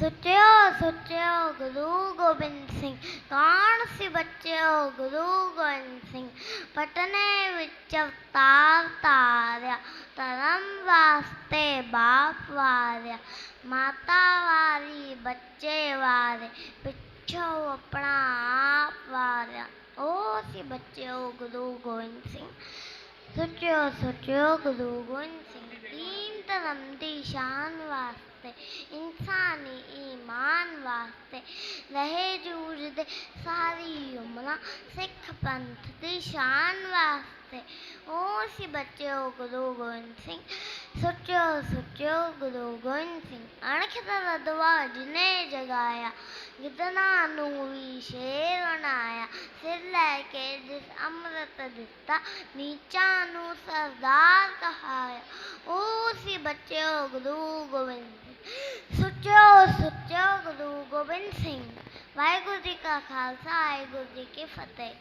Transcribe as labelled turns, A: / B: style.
A: ਸੁਚਿਓ ਸੁਚਿਓ, ਗੁਰੂ ਗੋਬਿੰਦ ਸਿੰਘ। ਕੌਣ ਸੀ ਬੱਚਿਓ, ਗੁਰੂ ਗੋਬਿੰਦ ਸਿੰਘ? ਪਟਨੇ ਵਿੱਚ ਅਵਤਾਰ ਧਾਰਿਆ ਧਰਮ ਵਾਸਤੇ ਬਾਪ ਵਾਰਿਆ। ਮਾਤਾ ਵਾਰੀ, ਬੱਚੇ ਵਾਰੇ, ਪਿੱਛੋਂ ਆਪਣਾ ਆਪ ਵਾਰਿਆ। ਉਹ ਸੀ ਬੱਚਿਓ, ਗੁਰੂ ਗੋਬਿੰਦ ਸਿੰਘ। ਸੋਚਿਓ ਸੋਚਿਓ, ਗੁਰੂ ਗੋਬਿੰਦ ਸਿੰਘ। ਦੀਨ ਧਰਮ ਦੀ ਸ਼ਾਨ ਵਾਸਤੇ, ਇਨਸਾਨੀ ਈਮਾਨ ਵਾਸਤੇ, ਰਹੇ ਜੂਝਦੇ ਸਾਰੀ ਉਮਰਾਂ ਸਿੱਖ ਪੰਥ ਦੀ ਸ਼ਾਨ ਵਾਸਤੇ। ਉਹ ਸੀ ਬੱਚਿਓ ਗੁਰੂ ਗੋਬਿੰਦ ਸਿੰਘ ਸੋਚਿਓ ਸੋਚਿਓ ਗੁਰੂ ਗੋਬਿੰਦ ਸਿੰਘ। ਅਣਖ ਦਾ ਰਦਵਾ ਜਿਹਨੇ ਜਗਾਇਆ ਗਿੱਦਨਾ ਨੂੰ ਵੀ ਸ਼ੇਰ ਬਣਾਇਆ। ਸਿਰ ਲੈ ਕੇ ਜਿਸ ਅੰਮ੍ਰਿਤ ਦਿੱਤਾ, ਨੀਚਾਂ ਨੂੰ ਸਰਦਾਰ ਕਹਾਇਆ। ਸੀ ਬੱਚਿਓ ਗੁਰੂ ਗੋਬਿੰਦ ਸਿੰਘ। ਸੁਚਿਓ ਸੁਚਿਓ ਗੁਰੂ ਗੋਬਿੰਦ ਸਿੰਘ। ਵਾਹਿਗੁਰੂ ਜੀ ਕਾ ਖਾਲਸਾ, ਵਾਹਿਗੁਰੂ ਜੀ ਕੀ ਫਤਿਹ।